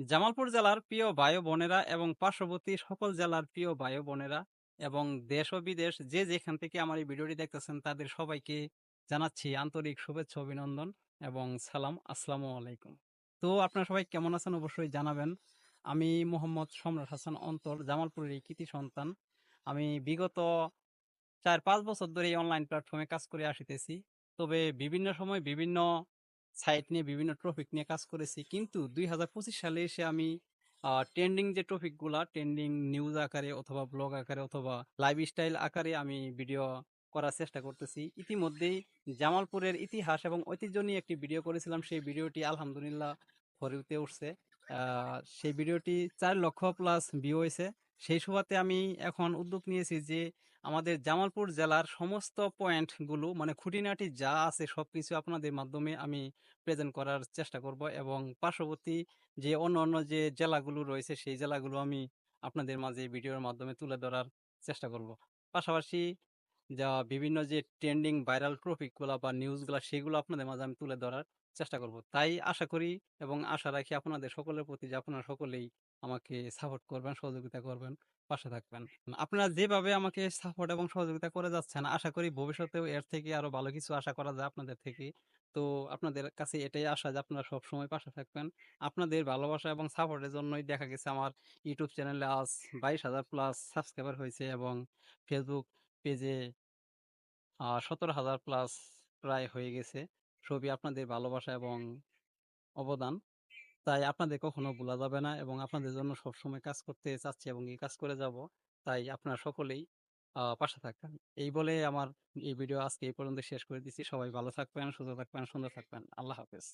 জামালপুর জেলার প্রিয় ভাই বোনেরা এবং পার্শ্ববর্তী সকল জেলার প্রিয় ভাই বোনেরা এবং দেশ ও বিদেশ যে যেখান থেকে আমার এই ভিডিওটি দেখতেছেন, তাদের সবাইকে জানাচ্ছি আন্তরিক শুভেচ্ছা, অভিনন্দন এবং সালাম। আসসালামু আলাইকুম। তো আপনারা সবাই কেমন আছেন অবশ্যই জানাবেন। আমি মোহাম্মদ সম্রাট হাসান অন্তর, জামালপুরের এই কৃতি সন্তান। আমি বিগত চার পাঁচ বছর ধরে এই অনলাইন প্ল্যাটফর্মে কাজ করে আসিতেছি। তবে বিভিন্ন সময় বিভিন্ন সাইট নিয়ে বিভিন্ন টপিক নিয়ে কাজ করেছি। কিন্তু দুই হাজার পঁচিশ সালে এসে আমি ট্রেন্ডিং যে টপিকগুলা ট্রেন্ডিং নিউজ আকারে অথবা ব্লগ আকারে অথবা লাইফ স্টাইল আকারে আমি ভিডিও করার চেষ্টা করতেছি। ইতিমধ্যেই জামালপুরের ইতিহাস এবং ঐতিহ্য নিয়ে একটি ভিডিও করেছিলাম। সেই ভিডিওটি আলহামদুলিল্লাহ ভরে উঠছে। আহ, সেই ভিডিওটি চার লক্ষ প্লাস ভিউ হয়েছে সেই সুবাদে আমি এখন উদ্যোগ নিয়েছি যে, আমাদের জামালপুর জেলার সমস্ত পয়েন্টগুলো মানে খুঁটিনাটি যা আছে সব কিছু আপনাদের মাধ্যমে আমি প্রেজেন্ট করার চেষ্টা করব এবং পার্শ্ববর্তী যে অন্য অন্য যে জেলাগুলো রয়েছে, সেই জেলাগুলো আমি আপনাদের মাঝে ভিডিওর মাধ্যমে তুলে ধরার চেষ্টা করব। পাশাপাশি যা বিভিন্ন যে ট্রেন্ডিং ভাইরাল টপিকগুলো বা নিউজগুলো সেগুলো আপনাদের মাঝে আমি তুলে ধরার চেষ্টা করব। তাই আশা করি এবং আশা রাখি আপনাদের সকলের প্রতি যে আপনারা সকলেই আমাকে সাপোর্ট করবেন, সহযোগিতা করবেন, পাশে থাকবেন। আপনারা যেভাবে আমাকে সাপোর্ট এবং সহযোগিতা করে যাচ্ছেন, আশা করি ভবিষ্যতেও এর থেকে আরও ভালো কিছু আশা করা যায় আপনাদের থেকে। তো আপনাদের কাছে এটাই আশা যে আপনারা সব সময় পাশে থাকবেন। আপনাদের ভালোবাসা এবং সাপোর্টের জন্যই দেখা গেছে আমার ইউটিউব চ্যানেলে আজ বাইশ হাজার প্লাস সাবস্ক্রাইবার হয়েছে এবং ফেসবুক পেজে সতেরো হাজার প্লাস প্রায় হয়ে গেছে। সবই আপনাদের ভালোবাসা এবং অবদান। তাই আপনাদের কখনো ভোলা যাবে না এবং আপনাদের জন্য সবসময় কাজ করতে চাচ্ছি এবং এই কাজ করে যাব। তাই আপনারা সকলেই পাশে থাকবেন। এই বলে আমার এই ভিডিও আজকে এই পর্যন্ত শেষ করে দিচ্ছি। সবাই ভালো থাকবেন, সুস্থ থাকবেন, সুন্দর থাকবেন। আল্লাহ হাফেজ।